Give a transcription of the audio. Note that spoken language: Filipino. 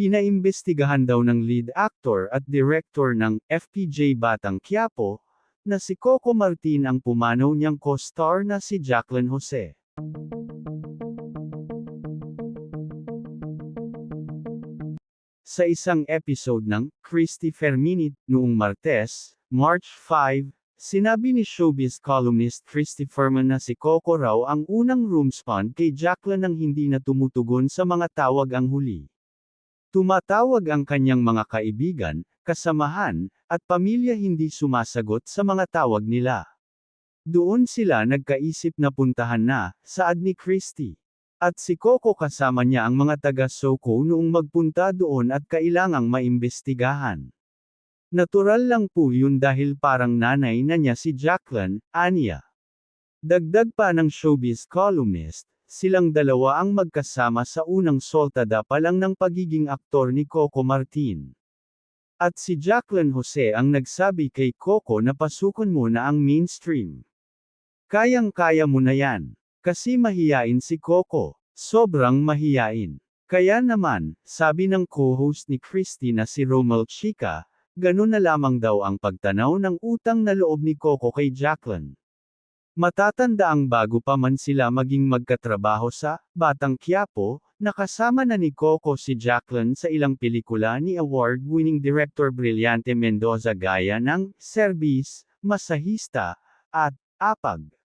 Pinaimbestigahan daw ng lead actor at director ng FPJ Batang Quiapo, na si Coco Martin ang pumanaw niyang co-star na si Jacqueline Jose. Sa isang episode ng Christopher Minute noong Martes, March 5, sinabi ni showbiz columnist Christy Furman na si Coco raw ang unang roomspun kay Jacqueline nang hindi na tumutugon sa mga tawag ang huli. Tumatawag ang kanyang mga kaibigan, kasamahan, at pamilya hindi sumasagot sa mga tawag nila. Doon sila nagkaisip na puntahan na, saad ni Christy. At si Coco kasama niya ang mga taga-Soko noong magpunta doon at kailangang maimbestigahan. Natural lang po yun dahil parang nanay na niya si Jacqueline, Anya. Dagdag pa ng showbiz columnist, silang dalawa ang magkasama sa unang soltada pa lang ng pagiging aktor ni Coco Martin. At si Jacqueline Jose ang nagsabi kay Coco na pasukan mo na ang mainstream. Kayang-kaya mo na yan. Kasi mahiyain si Coco. Sobrang mahiyain. Kaya naman, sabi ng co-host ni Christy na si Romel Chica, ganun na lamang daw ang pagtanaw ng utang na loob ni Coco kay Jacqueline. Matatanda ang bago pa man sila maging magkatrabaho sa Batang Quiapo, nakasama na ni Coco si Jacqueline sa ilang pelikula ni award-winning director Brillante Mendoza gaya ng Service, Masahista, at Apag.